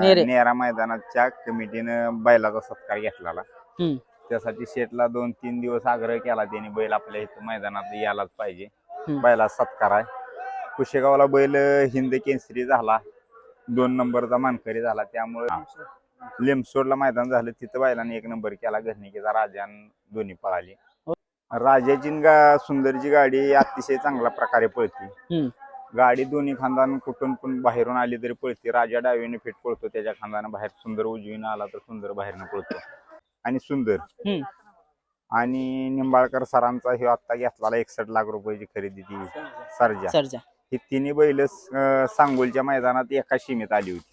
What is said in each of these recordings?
नेरे. नेरा मैदानाच्या कमिटीनं बैलाचा सत्कार घेतलेला. हम्म. त्यासाठी शेटला दोन तीन दिवस आग्रह केला त्यांनी बैल आपल्या इथं मैदानात यायलाच पाहिजे. हम्म. बैला सत्कार आहे. कुशेगावला बैल हिंद केसरी झाला. दोन नंबरचा मानकरी झाला. त्यामुळे लिमसोडला मैदान झालं. तिथं बैलाने एक नंबर केला. घरणिकेचा राजा आणि दोन्ही पळाली. राजाची न गा सुंदरची गाडी अतिशय चांगल्या प्रकारे पळती. हम्म. गाडी दोन्ही खांदान कुठून पण बाहेरून आली तरी पळते. राजा डावीने फिट पळतो त्याच्या खांदानं बाहेर सुंदर उजवीनं आला तर सुंदर बाहेरनं पळतो. आणि सुंदर. हम्म. आणि निंबाळकर सरांचा हे आता घेतलेला एकसष्ट लाख रुपयाची खरेदी ती सर्जा. सरजा. ही तिन्ही बैल अं, सांगोलच्या मैदानात एका सीमेत आली होती.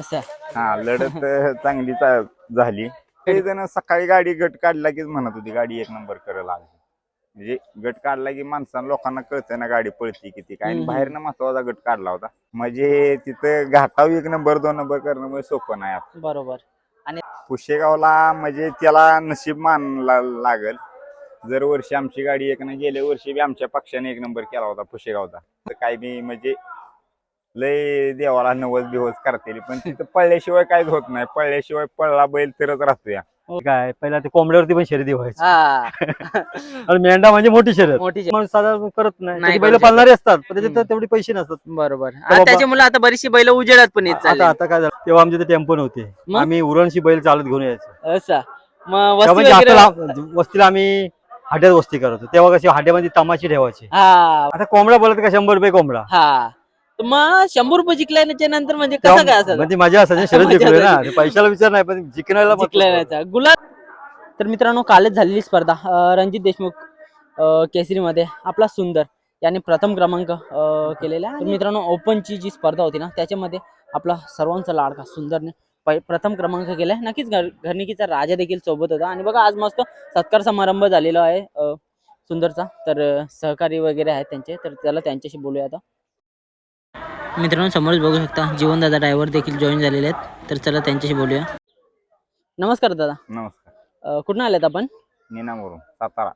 असं. हा लढत अं, चांगली चा- झाली. काही जण सकाळी गाडी गट काढला की म्हणत होती गाडी एक नंबर करायला आज म्हणजे गट काढला की माणसांना लोकांना कळतंय ना गाडी पळती किती काय. आणि हम्म. बाहेरनं महत्त्वाचा गट काढला होता. म्हणजे तिथं घाटाव एक नंबर दोन नंबर करणं म्हणजे सोपं नाही आता. बरोबर. पुशेगावला म्हणजे त्याला नशीब मानला लागल. जर वर्षी आमची गाडी एक ना गेल्या वर्षी बी आमच्या पक्षाने एक नंबर केला होता पुशेगावचा. तर काय बी म्हणजे लय देवाला नवस बिवस करतील. पण तिथं पळल्याशिवाय काहीच होत नाही. पळल्याशिवाय पळला बैल तरच राहतो या काय पहिला ते कोंबड्यावरती पण शर्यती व्हायची. हा. आणि मेंढा म्हणजे मोठी शर्यत. मोठी शर्यत. माणूस साधारण करत नाही. नाही त्याची करू बैल शकत. पालणारे असतात पण त्याच्यात हम्म. तेवढे पैसे नसतात. बरोबर. बाबा- त्याच्यामुळे आता बरीचशी बैल उजेडात पण येत चालली आता आता काय झालं? तेव्हा आमचे ते टेम्पो नव्हते. मग? आम्ही उरणशी बैल चालत घेऊन यायचो. असं. मग वस्ती वगैरे लांब- वस्तीला आम्ही हाट्यात वस्ती करत तेव्हा कशी हाट्यामध्ये तमाशी ठेवायची. हा. आता कोंबडा बोलत का शंभर रुपये कोंबडा? हा. तर मग शंभर रुपये जिंकल्याच्या नंतर म्हणजे कसं काय असेल म्हणजे मजा असायची जिंकलोय ना. ते पैशाला विचार नाही पण जिंकण्याला. जिंकल्याचा गुलाब तर मित्रांनो कालच झालेली स्पर्धा. अं, रणजित देशमुख अं, केसरीमध्ये आपला सुंदर याने प्रथम क्रमांक अं, केलेला. आहे तर मित्रांनो ओपनची जी स्पर्धा होती ना त्याच्यामध्ये आपला सर्वांचा लाडका सुंदरने पै- प्रथम क्रमांक केलाय नक्कीच घर घरनिकीचा राजा देखील सोबत होता. आणि बघा आज मस्त सत्कार समारंभ झालेला आहे अं, सुंदरचा. तर अं, सहकारी वगैरे आहेत त्यांचे. तर त्याला त्यांच्याशी बोलूया आता. मित्रांनो समोरच बघू शकता जीवनदादा ड्रायव्हर देखील जॉईन झालेले आहेत. तर चला त्यांच्याशी बोलूया. नमस्कार दादा. नमस्कार. अ, कुठून आलेत आपण? निनामवरून सातारा.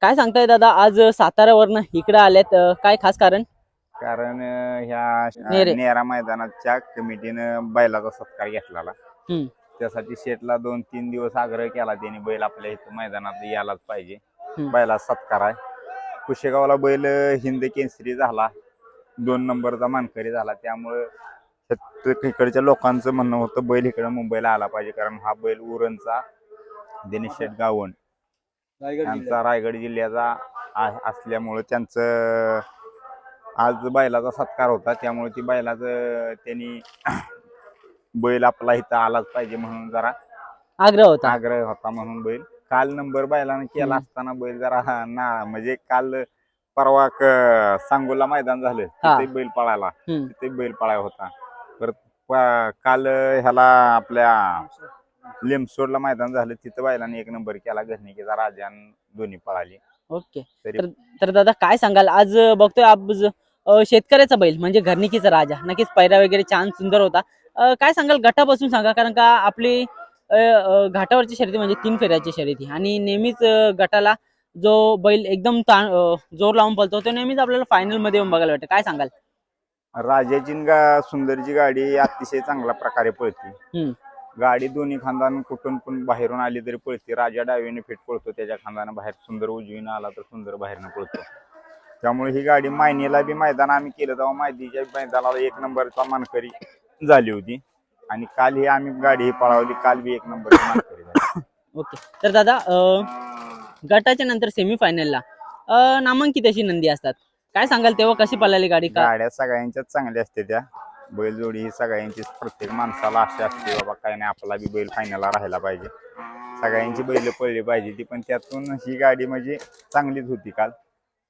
काय सांगताय दादा? आज साताऱ्यावरनं इकडे आलेत. अ, काय खास कारण? कारण अं, ह्या नेरे. मैदानाच्या कमिटीनं बैलाचा सत्कार घेतलेला. हम्म. त्यासाठी शेटला दोन तीन दिवस आग्रह केला त्यांनी बैल आपल्या इथं मैदानात यायलाच पाहिजे. हम्म. बैला सत्कार आहे. कुशेगावला बैल अं, हिंद केसरी झाला. दोन नंबरचा मानकरी झाला. त्यामुळं इकडच्या लोकांचं म्हणणं होतं बैल इकडे मुंबईला आला पाहिजे. कारण हा बैल उरणचा दिनेश शेठ गावण. त्यांचा रायगड जिल्ह्याचा असल्यामुळं त्यांचं आज बैलाचा सत्कार होता. त्यामुळे ती बैलाचं त्यांनी बैल आपला इथं आलाच पाहिजे म्हणून जरा आग्रह होता. आग्रह होता म्हणून बैल. काल नंबर बैलानं केला. असताना बैल जरा ना म्हणजे काल परवा क- सांगोला मैदान झालं. हा. तिथे बैल पळाला हम्म. तिथे बैल पळाय होता. परत प- काल ह्याला आपल्या लिमसोडला मैदान झालं. तिथं बैलाने एक नंबर केला. घरणिकेचा राजा आणि दोन्ही पळाली. ओके. तरी तर तर दादा काय सांगाल? आज अ, बघतोय आज अ, शेतकऱ्याचा बैल म्हणजे घरनिकीचा राजा. नक्कीच पैरा वगैरे छान सुंदर होता. अ, काय सांगाल? गटापासून सांगा कारण का आपली अ, अ, घाटावरची शर्यती म्हणजे तीन फेऱ्याची शर्यती. आणि नेहमीच अ, गटाला जो बैल एकदम जोर लावून पळतो तो नेहमीच आपल्याला फायनलमध्ये येऊन बघायला वाटतं काय सांगाल? राजाची न गा सुंदरची गाडी अतिशय चांगल्या प्रकारे पळते. हम्म. गाडी दोन्ही खांदान कुठून पण बाहेरून आली तरी पळते. राजा डावीने फिट पळतो त्याच्या खांदानं बाहेर सुंदर उजवीनं आला तर सुंदर बाहेरनं पळतो. त्यामुळे ही गाडी मायनीला बी मैदान आम्ही केलं तेव्हा माहितीच्या मैदानाला एक नंबरचा मानकरी झाली होती. आणि काल ही आम्ही गाडी ही पळवली काल बी एक नंबरची मानकरी झाली. ओके. तर दादा अ, गटाच्या नंतर सेमीफायनलला नामांकित अशी नंदी असतात. काय सांगाल तेव्हा कशी पळाली गाडी का? गाड्या सगळ्यांच्याच चांगल्या असते त्या. बैलजोडी ही सगळ्यांचीच प्रत्येक माणसाला अशी असते बाबा काय नाही आपला बी बैल फायनलला राहायला पाहिजे. सगळ्यांची बैल पळली पाहिजे ती पण त्यातून ही गाडी म्हणजे चांगलीच होती काल.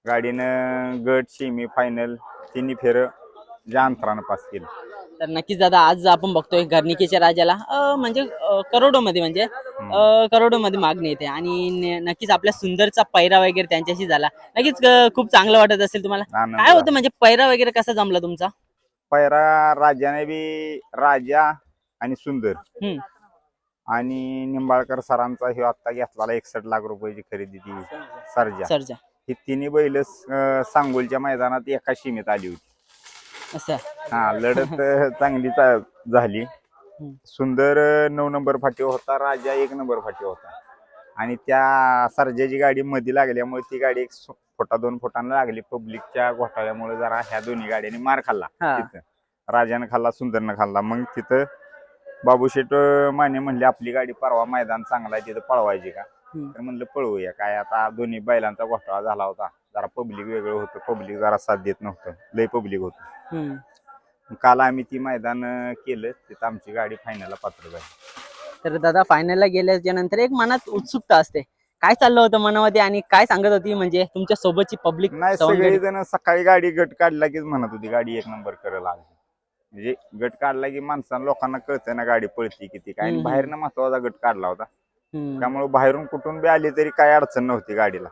गाडीनं गट सेमी फायनल तिन्ही फेर ज्या अंतरानं पास केलं. तर नक्कीच दादा आज आपण बघतोय घरनिकीच्या राजाला. म्हणजे करोडो मध्ये म्हणजे अ, करोडो मध्ये मागणी येते. आणि नक्कीच आपल्या सुंदरचा पैरा वगैरे त्यांच्याशी झाला. नक्कीच खूप चांगलं वाटत असेल तुम्हाला. काय होतं म्हणजे पैरा वगैरे कसा जमला तुमचा? पैरा राजाने बी राजा आणि सुंदर. हम्म. आणि निंबाळकर सरांचा हे आता घेतलेला एकसष्ट लाख रुपयाची खरेदी ती सर्जा. सरजा. ही तिन्ही बैल सांगोलच्या मैदानात एका सीमेत आली होती. असं. हा लढत चांगली चा- झाली. हम्म. सुंदर नऊ नंबर फाटीवर होता राजा एक नंबर फाटीवर होता. आणि त्या सर्जाची गाडी मध्ये लागल्यामुळे ती गाडी एक सो- फुटा दोन फुटांना लागली. पब्लिकच्या घोटाळ्यामुळे जरा ह्या दोन्ही गाड्यांनी मार खाल्ला हा. तिथं. राजानं खाल्ला सुंदरनं खाल्ला. मग तिथं बाबूशेठ अं, माने म्हणले आपली गाडी परवा मैदान चांगला आहे तिथं पळवायची का? हम्म. तर म्हणलं पळवूया. काय आता दोन्ही बैलांचा घोटाळा झाला होता. जरा पब्लिक वेगळं होतं. पब्लिक जरा साथ देत नव्हतं. लय पब्लिक होतं. हम्म. काल आम्ही ती मैदान अं, केलं. तिथं आमची गाडी फायनलला पात्र झाली. तर दादा फायनलला गेल्याच्यानंतर एक मनात उत्सुकता असते. काय चाललं होतं मनामध्ये आणि काय सांगत होती? म्हणजे तुमच्या सोबतची पब्लिक नाही सगळी जण सकाळी गाडी गट काढला कीच म्हणत होती गाडी एक नंबर करायला आज म्हणजे गट काढला की माणसांना लोकांना कळतंय ना गाडी पळती किती काय. आणि हम्म. बाहेरनं महत्त्वाचा गट काढला होता. त्यामुळे बाहेरून कुठून बी आली तरी काय अडचण नव्हती गाडीला.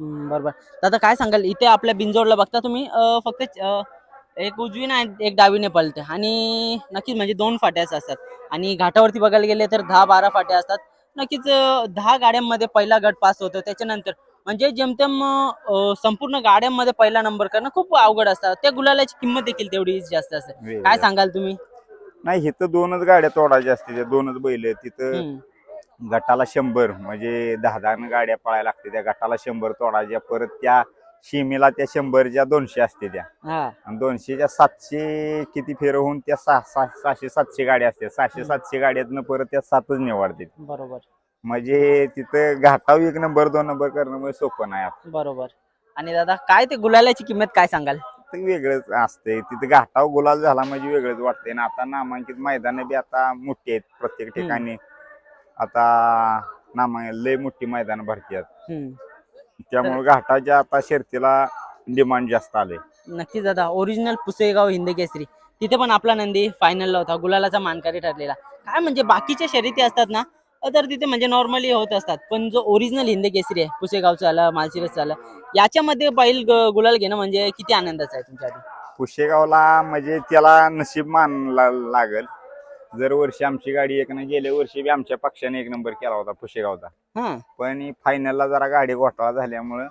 बरोबर. दादा काय सांगाल? इथे आपल्या बिंजोडला बघता तुम्ही अं, फक्त अं, एक उजवी ना एक डावीने पळते आणि नक्कीच म्हणजे दोन फाट्याच असतात. आणि घाटावरती बघायला गेले तर दहा बारा फाट्या असतात. नक्कीच अं, दहा गाड्यांमध्ये पहिला गट पास होतो. त्याच्यानंतर म्हणजे जेमतेम अं, संपूर्ण गाड्यांमध्ये पहिला नंबर करणं खूप अवघड असतं. त्या गुलालाची किंमत देखील तेवढी जास्त असते. काय सांगाल तुम्ही? नाही इथं दोनच गाड्या तोडायच्या असते त्या दोनच बैल तिथं हम्म, गटाला शंभर म्हणजे दहा दहा गाड्या पळायला लागते त्या गटाला शंभर तोडायच्या परत त्या शिमेला त्या शंभरच्या दोनशे असते त्या. हा. आणि दोनशेच्या सातशे किती फेर होऊन त्या सहा सहा- सहाशे सातशे गाड्या असतात सहाशे सातशे गाड्यातनं परत त्या सातच निवडते. बरोबर. म्हणजे तिथं घाटाव एक नंबर दोन नंबर करणं म्हणजे सोपं नाही. बरोबर. आणि दादा काय ते गुलालाची किंमत काय सांगाल? वेगळंच असते तिथं घाटाव गुलाल झाला म्हणजे वेगळंच वाटतंय. ना आता नामांकित मैदान बी आता मोठी आहेत प्रत्येक. ठिकाणी. आता नामा लय मोठी मैदान भरती आहेत. त्यामुळे घाटाच्या आता शर्तीला डिमांड जास्त आले नक्कीच दादा. ओरिजिनल पुसेगाव हिंद केसरी. तिथे पण आपला नंदी फायनलला होता. गुलालाचा मानकरी ठरलेला. काय म्हणजे बाकीच्या शर्यती असतात ना तर तिथे म्हणजे नॉर्मली होत असतात. पण जो ओरिजिनल हिंद केसरी आहे पुसेगावचं आलं मालशिरसचं आलं याच्यामध्ये बैल गुलाल घेणं म्हणजे किती आनंदाचं आहे तुमच्यासाठी पुशेगावला म्हणजे त्याला नशीब मानला लागल. जर वर्षी आमची गाडी एक ना गेल्या वर्षी बी आमच्या पक्षाने एक नंबर केला होता पुशेगावचा. हा. पण फायनलला जरा गाडी घोटाळा झाल्यामुळं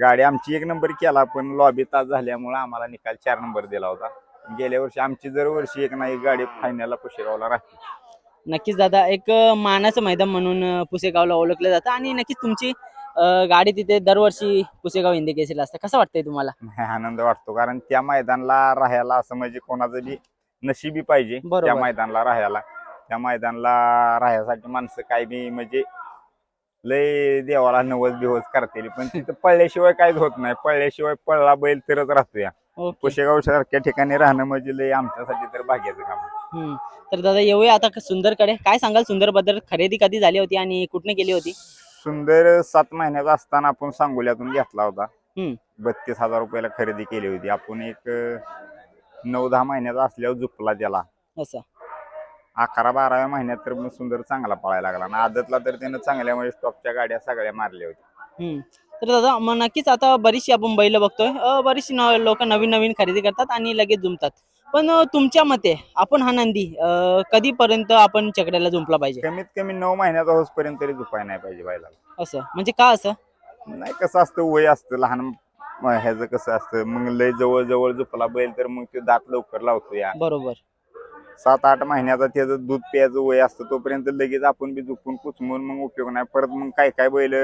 गाडी आमची एक नंबर केला पण लॉबी तास झाल्यामुळं आम्हाला निकाल चार नंबर दिला होता. गेल्या वर्षी आमची जर वर्षी एक ना एक गाडी फायनलला पुशेगावला राहते नक्कीच दादा एक मानाचं मैदान म्हणून पुसेगावला ओळखलं जातं आणि नक्कीच तुमची अं, गाडी तिथे दरवर्षी पुसेगाव हिंद केसरीला असते. कसं वाटतंय तुम्हाला? आनंद वाटतो कारण त्या मैदानला राहायला असं म्हणजे कोणाचं बी नशिबी पाहिजे बरोबर. त्या मैदानला राहायला. त्या मैदानला राहायसाठी माणसं काय बी म्हणजे लय देवाला नवस बिवस करतील. पण तिथं पळल्याशिवाय काहीच होत नाही. पळल्याशिवाय पळला बैल तरच राहतो या ओके. पुशेगाव सारख्या ठिकाणी राहणं म्हणजे लय आमच्यासाठी तर भाग्याचं काम आहे. हम्म. तर दादा येऊया आता सुंदरकडे. काय सांगाल सुंदरबद्दल? खरेदी कधी झाली होती आणि कुठनं केली होती? सुंदर सात महिन्याचा असताना आपण सांगोल्यातून घेतला होता. हम्म. बत्तीस हजार रुपयाला खरेदी केली होती. आपण एक अं, नऊ दहा महिन्याचा असल्यावर झुपला त्याला. असं. अकरा बाराव्या महिन्यात तर मग सुंदर चांगला पळायला लागला. आणि आदतला तर त्यानं चांगल्या म्हणजे स्टॉपच्या गाड्या सगळ्या मारल्या होत्या. हम्म. तर दादा मग नक्कीच आता बरीचशी आपण बैल बघतोय. अं, बरीचशी लोक नवीन नवीन खरेदी करतात आणि लगेच जुमतात पण अं, तुमच्या मते आपण हा नंदी अं, कधीपर्यंत आपण चकड्याला जुंपला पाहिजे? कमीत कमी नऊ महिन्याचा होसपर्यंत तरी झुपाय नाही पाहिजे बैलाला. असं. म्हणजे का असं? नाही कसं असतं वय असतं लहान म- ह्याचं कसं असतं? मग लय जवळ जवळ झुपला बैल तर मग ते दात लवकर लावतो या. बरोबर. सात आठ महिन्याचा त्याचं दूध प्यायचं वय असतं तोपर्यंत लगेच आपण बी झुपून कुचमून मग उपयोग नाही. परत मग काय काय बैल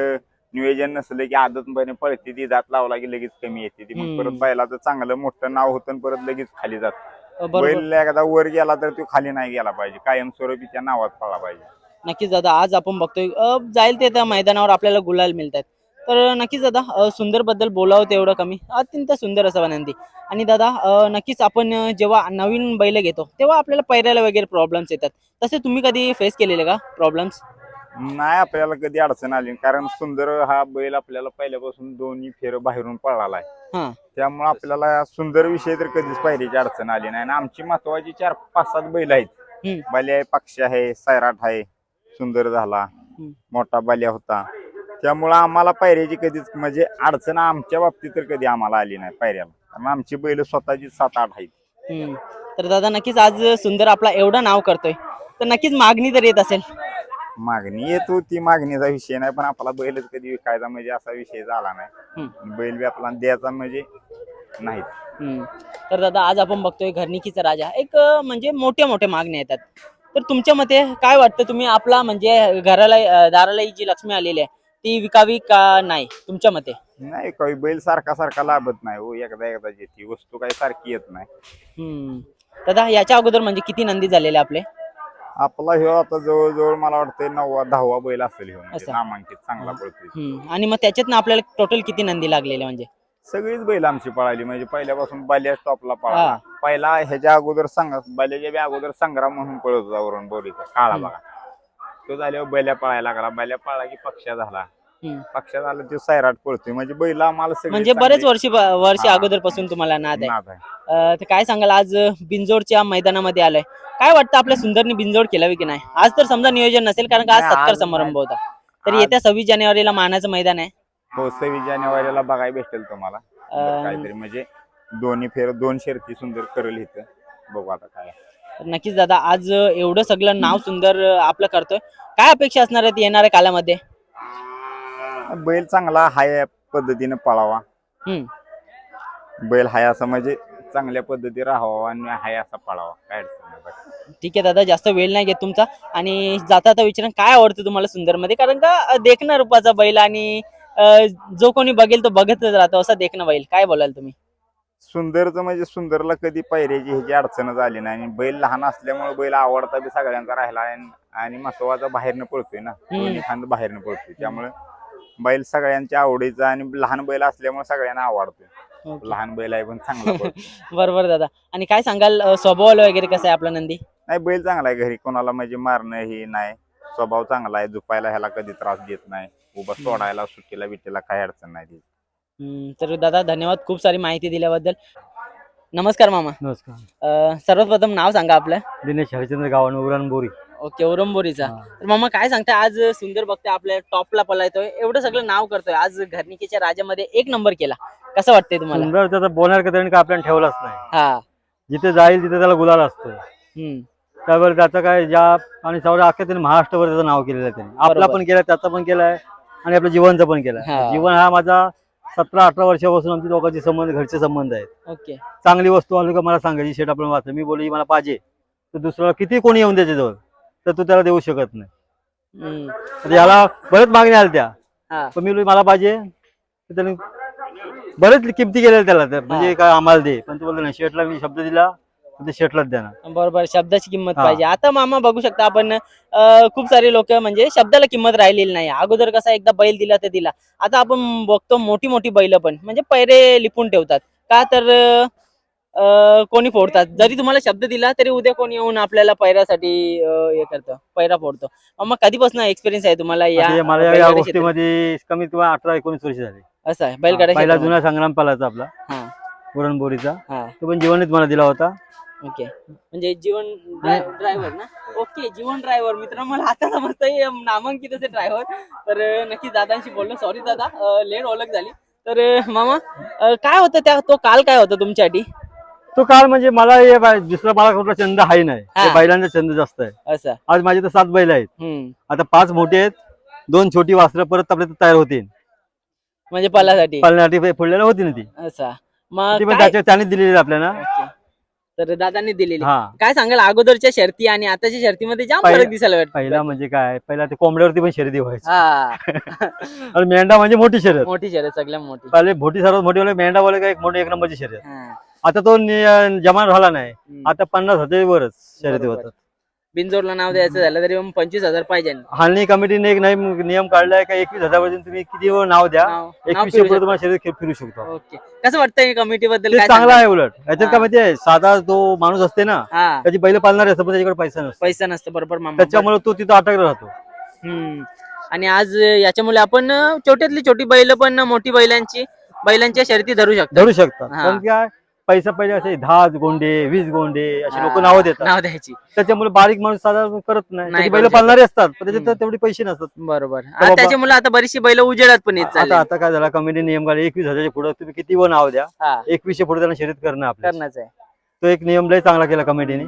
नियोजन नसलं की आदत पहिले पळते ती दात लावला की लगेच कमी येते ती. मग हम्म. परत बैलाचं चांगलं मोठं नाव होतं आणि परत लगेच खाली जात. बरोबर. बैल एखादा वर गेला तर तो खाली नाही गेला पाहिजे. कायमस्वरूपी त्या नावात पळला पाहिजे. नक्कीच दादा आज आपण बघतोय अं, जाईल ते त्या मैदानावर आपल्याला गुलाल मिळतात तर नक्कीच दादा सुंदरबद्दल बोलावं तेवढं कमी. अत्यंत सुंदर असं विनंती आणि दादा नक्कीच आपण जेव्हा नवीन बैल घेतो तेव्हा आपल्याला पैऱ्याला वगैरे प्रॉब्लेम्स येतात. तसे तुम्ही कधी फेस केलेले का प्रॉब्लेम्स नाही आपल्याला कधी अडचण आली कारण सुंदर हा बैल आपल्याला पहिल्यापासून दोन्ही फेर बाहेरून पळाला आहे हा. त्यामुळे आपल्याला सुंदर विषय तर कधीच पायरीची अडचण आली नाही. आणि आमची महत्वाची चार पाच सात बैल आहेत. हम्म. बाली आहे पक्षी आहे सैराट आहे सुंदर झाला. मोठा बाल्या होता. त्यामुळं आम्हाला पायऱ्याची कधीच म्हणजे अडचण आमच्या बाबतीत तर कधी आम्हाला आली नाही पायऱ्याला. कारण आमची बैल स्वतःची सात आठ आहेत. हम्म. तर दादा नक्कीच आज सुंदर आपला एवढं नाव करतोय. तर नक्कीच मागणी तर येत असेल. मागणी येत होती मागणीचा विषय नाही पण आपला बैलच कधी विकायचा म्हणजे असा विषय झाला नाही. बैल बी आपला द्यायचा म्हणजे हम्म. तर दादा आज आपण बघतोय घरनिकीचा राजा. एक अं, म्हणजे मोठ्या मोठ्या मागण्या येतात. तर तुमच्या मते काय वाटतं? तुम्ही आपला म्हणजे घराला अं, दाराला ही जी लक्ष्मी आलेली आहे ती विकावी का नाही तुमच्या मते? नाही काही बैल सारखा सारखा लाभत नाही हो एकदा एकदा येते वस्तू काही सारखी येत नाही. हम्म. दादा याच्या अगोदर म्हणजे किती नंदी झालेले आपले? आपला ह्यो आता जवळजवळ मला वाटतं नववा दहावा बैल असेल ह्यो म्हणजे असं. नामांकित चांगला हम्म. आणि मग त्याच्यातनं आपल्याला टोटल किती नंदी लागलेले म्हणजे? सगळीच बैल आमची पळाली म्हणजे पहिल्यापासून बाल्या टॉपला हा. पळाला पहिला ह्याच्या अगोदर संग बाल्याच्या बी अगोदर संग्राम म्हणून पळत होता वरून बोरीचा काळा. बघा. तो झाल्यावर बैल्या पळायला लागला. बैल्या पळला की पक्षा झाला. हम्म. पक्षा झाला तो सैराट पळतोय. म्हणजे बैल आम्हाला सगळी म्हणजे चांगली बरेच वर्षी वर्ष हा. अगोदरपासून तुम्हाला नाद आहे. नाद आहे. अं, तर काय सांगाल आज बिंजोडच्या मैदानामध्ये आलोय. काय वाटतं आपल्या सुंदरनी बिंजोड केलावी की नाही? आज तर समजा नियोजन नसेल कारण का आज नाही, सत्कार आज समारंभ होता. तर आज- येत्या सव्वीस जानेवारीला मानाचं मैदान आहे. हो सव्वीस जानेवारीला बघायला भेटेल तुम्हाला. अं, काहीतरी म्हणजे दोन्ही फेर दोन शर्ती सुंदर करेल इथं. बघू आता काय. नक्कीच दादा आज एवढं सगळं नाव सुंदर आपलं करतोय. काय अपेक्षा असणार आहेत येणाऱ्या कालामध्ये? बैल चांगला हाय पद्धतीने पळावा. हम्म. बैल हाय असं म्हणजे चांगल्या पद्धती राहावा आणि हाय असा पळावा. काय अडचण नाही बाकी. ठीक आहे दादा जास्त वेळ नाही घेत तुमचा. आणि जाता आता विचारा काय आवडतं तुम्हाला सुंदरमध्ये कारण का अं, देखणं रूपाचा बैल आणि अं, जो कोणी बघेल तो बघतच राहतो असा देखणं बैल. काय बोलाल तुम्ही? सुंदरचं म्हणजे सुंदरला कधी पायऱ्याची ह्याची अडचणच आली नाही. आणि बैल लहान असल्यामुळे बैल आवडता बी सगळ्यांचा राहिला आणि महत्त्वाचा बाहेरनं पळतोय ना. दोन्ही खांद बाहेरनं पळतोय. त्यामुळे बैल सगळ्यांच्या आवडीचा आणि लहान बैल असल्यामुळे सगळ्यांना आवडतोय. लहान बैल आहे पण चांगला पळतोय. बरोबर दादा. आणि काय सांगाल अं, स्वभावाला वगैरे कसं आहे आपला नंदी? नाही बैल चांगला आहे घरी. कोणाला म्हणजे मारणं हे नाही. स्वभाव चांगला आहे. झुपायला ह्याला कधी त्रास देत नाही. उभा सोडायला सुट्टीला बिट्टीला काही अडचण नाही तिची. तर दादा धन्यवाद खूप सारी माहिती दिल्याबद्दल. नमस्कार मामा. नमस्कार. अं, सर्वप्रथम नाव सांगा आपलं. दिनेश हरिचंद्र गावान उरण बोरी. ओके उरंबोरीचा तर मामा काय सांगताय? आज सुंदर बघते आपल्या टॉपला पलायतोय. एवढं सगळं नाव करतोय. आज घरणिकेच्या राजामध्ये एक नंबर केला. कसं वाटतंय तुम्हाला? सुंदर त्याचा बोलणार का काय आपल्याला ठेवलाच नाही. हा. जिथे जाईल तिथे त्याला गुलाल असतो हम्म. त्यावर त्याचा काय ज्या आणि सौरा अख्ख्या त्याने महाराष्ट्रभर त्याचं नाव केलेलं आहे त्याने. आपला बरोबर. पण केलाय त्याचा पण केलाय आणि आपल्या जीवनचा पण केलाय. हा. जीवन हा माझा सतरा अठरा वर्षापासून आमच्या दोघांचे संबंध घरचे संबंध आहेत. ओके. चांगली वस्तू आली का मला सांगायची शेट आपण वाचलं. मी बोलली मला पाहिजे. तर दुसरा किती कोणी येऊन त्याच्याजवळ तर तू त्याला देऊ शकत नाही. हम्म. याला बरेच मागण्या आल्या त्या हा. पण मी बोललो, मला पाहिजे. तर त्याने बरेच किमती गेल्या त्याला त्या. म्हणजे काय आम्हाला दे. पण तू बोलतो नाही शेटला मी शब्द दिला. तर ते शेटलाच देणार. बरोबर शब्दाची किंमत हा. पाहिजे. आता मामा बघू शकता आपण अं, खूप सारे लोक म्हणजे शब्दाला किंमत राहिलेली नाही. अगोदर कसा एकदा बैल दिला तर दिला. आता आपण बघतो मोठी मोठी बैल पण म्हणजे पैरे लिपून ठेवतात. का तर अं, कोणी फोडतात. जरी तुम्हाला शब्द दिला तरी उद्या कोणी येऊन आपल्याला पैऱ्यासाठी अं, हे करतं पैरा फोडतो. मग कधीपासून एक्सपिरियन्स आहे तुम्हाला या आता हे मला या बैलगाडी क्षेत्रात? गोष्टीमध्ये कमीत कमी अठरा एकोणीस वर्ष झाली. असं आहे पहिला क्षेत्रामध्ये. जुना संग्राम पालाचा आपला हा. पुरणबोरीचा हा. तो पण जीवनच मला दिला होता. ओके. म्हणजे जीवन ड्रायव्हर ना? Okay Jeevan driver. मित्रांनो मला आता समजतंय नामांकित असे ड्रायव्हर. तर नक्की दादांशी बोललो. सॉरी दादा. लेट ओळख झाली. तर मामा काय होतं त्या तो काल काय होतं तुमच्यासाठी तो काळ म्हणजे मला हे बाय- दुसरा मला कुठला छंद आहे नाही. हा. हे बैलांचा छंद जास्त आहे. असं. आज माझे तर सात बैल आहेत. हम्म. आता पाच मोठे आहेत. दोन छोटी वासरं परत आपल्या तयार होतील. म्हणजे पलासाठी पालण्यासाठी फुडलेल्या होती ना ती. असं. मग ती पण काय- त्याच्या त्याने दिलेली आहे आपल्याला. तर दादांनी दिलेली. हा. काय सांगाल अगोदरच्या शर्ती आणि आताच्या शर्तीमध्ये जाम पहिला- फरक दिसायला वाटतं. पहिला म्हणजे काय पहिला ते कोंबड्यावरती पण शर्यती व्हायची. हा. आणि मेंढा म्हणजे मोठी शर्यत. मोठी शर्यत सगळ्यात मोठी. पहिले मोठी सर्वात मोठी वाले मेंढा वाले काय एक मोठी एक नंबरची शर्यत. हा. आता तो नि- जमान झाला नाही. हम्म. आता पन्नास हजार वरच शर्यती बरोबर. होतात. बिनजोडला नाव द्यायचं झालं तरी मग पंचवीस हजार पाहिजे हालनी कमिटीने एक नवीन नियम काढलाय का? एकवीस हजार पर्यंत तुम्ही किती वेळ नाव द्या? नाव- नाव एकवीसशे फिरू पुढे तुम्हाला शर्यत खेळ फिरू शकतो. शकतो. ओके. कसं वाटतंय कमिटी बद्दल? ते काय चांगला? आहे उलट. याच्यात हा. काय माहिती आहे? साधा तो माणूस असते ना हा. त्याची बैल पालणारे असतात पण त्याच्याकडे पैसा नसतो. पैसा नसतो बरोबर मामा त्याच्यामुळे तो तिथं अटकला राहतो. हम्म. आणि आज याच्यामुळे आपण छोट्यातली छोटी बैल पण मोठी बैलांची बैलांच्या शर्ती धरू शकतो. धरू शकतात. हा. पण काय पैसा पहिले असे दहा गोंडे वीस गोंडे असे लोक नावं देतात. नाव द्यायची. त्याच्यामुळे बारीक माणूस साधा करत नाही. त्याची बैल. पालणारे असतात पण त्याच्यात. तेवढे पैसे नसतात. बरोबर. बाबा- त्याच्यामुळे आता बरीचशी बैल उजेडात पण येत चालली आता आता काय झाला? कमिटी नियम काढले. एकवीस हजारच्या पुढे तुम्ही किती व नाव द्या. हा. एकवीसशे पुढे त्यांना शर्यत करणं आपल्या करण्याच आहे. तो एक नियम लय चांगला केला कमिटीने.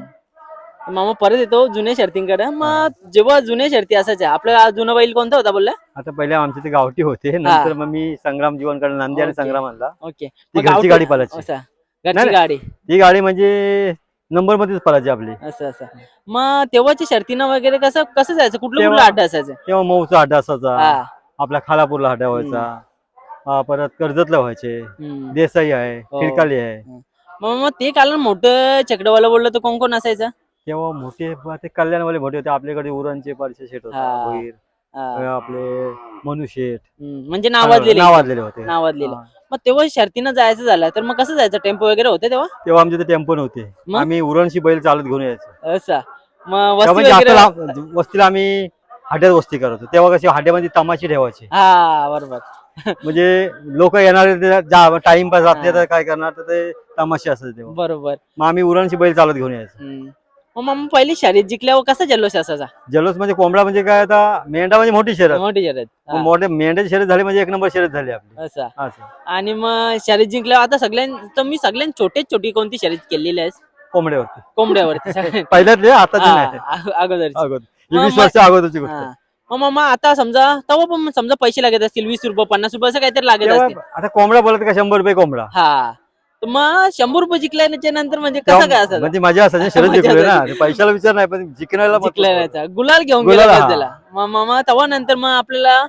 मामा परत येतो जुन्या शर्तींकडे. मग जेव्हा जुन्या शर्ती असायच्या आपला जुना बैल कोणता होता बोलला? आता पहिले आमचे ते गावठी होते. नंतर मग मी संग्राम जीवनकडे नांदी आणि ओके. संग्राम आणला ओके. ती मग घरची गावठी- गाडी पालायची. असा. नाही, घरची नाही. गाडी. ही गाडी म्हणजे नंबर मध्येच पळायची आपली. असं असं. मग तेव्हाच्या शर्तीनं वगैरे कसं कसं जायचं? कुठलं कुठलं तेव्हा- अड्डा असायचं? तेव्हा मऊचा अड्डा असायचा. हा. आपला खालापूरला अड्डा व्हायचा. हा, परत कर्जतला व्हायचे. हम्म. देसाई आहे हो. खिडकाली आहे. मग मग ते काल मोठं चक्रवाला बोललं तर कोण कोण असायचं? तेव्हा मोठे ते कल्याणवाले मोठे होते. आपल्याकडे उरणचे पारशे शेठ होता. भोईर, आपले मनु शेठ हम्म. म्हणजे नावाजलेले. नावाजलेले होते. नावाजलेले. हा. मग तेव्हा शर्तीनं जायचं झालं तर मग कसं जायचं? टेम्पो वगैरे होते तेव्हा? तेव्हा आमचे ते टेम्पो नव्हते. मग? आम्ही उरणशी बैल चालत घेऊन यायचो. असं. मग तेव्हा वस्ती म्हणजे वगैरे? आता लांब- वस्तीला आम्ही हाड्यात वस्ती करत होतो. तेव्हा कशी हाड्यामध्ये तमाशी ठेवायची. हा बरोबर. म्हणजे लोक येणारे टाइमपास असले तर काय करणार? तर ते तमाशे असायचे तेव्हा. बरोबर. मग आम्ही उरणशी बैल चालत घेऊन यायचो. हम्म. मग मग पहिली शर्यत जिंकल्यावर कसा जल्लोष असायचा? जल्लोष म्हणजे कोंबडा म्हणजे काय आता मेंढा म्हणजे मोठी शर्यत. मोठी शर्यत. हा, मोठे मेंढ्याची शर्यत झाली म्हणजे एक नंबर शर्यत झाली आपली. असं. असं. आणि मग शर्यत जिंकल्यावर आता सगळ्यां तर मी सगळ्यात छोटे छोटी कोणती शर्यत केलेली आहे कोंबड्यावरती. कोंबड्यावरती. सगळ्यात. पहिल्यातले आताची हा, नाही. अग- अगोदरची. अगोदर. मग- वीस मग- वर्ष अगोदरची गोष्ट. आहे. हा. मग आता समजा तेव्हा पण समजा पैसे लागत असतील वीस रुपये पन्नास रुपये असं काहीतरी लागत तेव्हा असतील. आता कोंबडा बोलत का शंभर रुपये कोंबडा. हा. तर मग शंभर रुपये जिंकल्याच्या नंतर म्हणजे कसं काय असायचं म्हणजे मजा असायची शर्यत मजा जिंकलोय ना असायची. विचार नाही पण जिंकण्याला आहे. जिंकल्याचा गुलाल घेऊन गुलाल, गेला हा. त्याला मग मग मग तेव्हा नंतर मग आपल्याला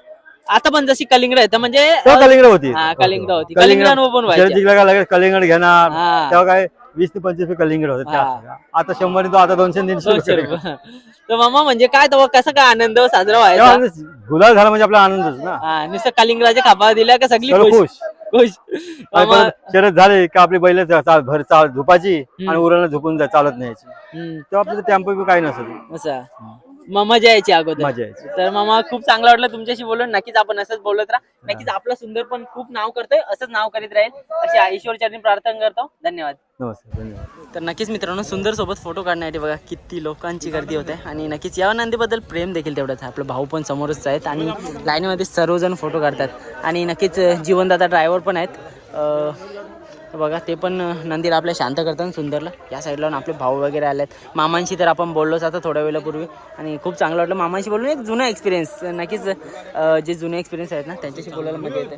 आता पण जशी कलिंगड येतं म्हणजे तेव्हा कलिंगड होती हा, कलिंगड होती. कलिंगड जिंकला का लगेच कलिंगड घेणार हा. तेव्हा काय वीस ते पंचवीस रुपये कलिंगड होते हा. असं. आता शंभर तो आता दोनशे तीनशे दोनशे रुपये रुपये तर मामा म्हणजे काय तेव्हा कसा काय आनंद साजरा व्हायचा तेव्हा गुलाल झाला म्हणजे आपला आनंदच ना हा नुसतं कलिंगडाच्या खापा दिल्या का सगळी खुश खुश. शर्यत झाली का आपली बैल भर चाल झोपायची आणि उराला झोपून जा चालत न्यायची. हम्म, तेव्हा आपलं टेम्पो बी काही नसत. असं. मजा यायची अगोदर. मजा यायची. तर मामा खूप चांगलं वाटलं तुमच्याशी बोलून. नक्कीच आपण असंच बोलत राहा. नक्कीच आपलं सुंदर पण खूप नाव करतोय असंच नाव करीत राहील. अशी ईश्वर चरणी प्रार्थना करतो. धन्यवाद. तर नक्कीच मित्रांनो सुंदर सोबत फोटो काढण्यासाठी बघा किती लोकांची गर्दी होते. आणि नक्कीच या नंदीबद्दल प्रेम देखील तेवढंच आहे. आपले भाऊ पण समोरच आहेत आणि लाईनीमध्ये सर्वजण फोटो काढतात. आणि नक्कीच जीवनदाता ड्रायव्हर पण आहेत. अं, बघा ते पण नंदीला आपल्या शांत करतात सुंदरला. या साईडला आपले भाऊ वगैरे आले आहेत मामांशी तर आपण बोललोच आता थोड्या वेळापूर्वी. आणि खूप चांगलं वाटलं. मामांशी बोलून एक जुना एक्सपिरियन्स नक्कीच जे जुने एक्सपिरियन्स आहेत ना त्यांच्याशी बोलायला मजा येते.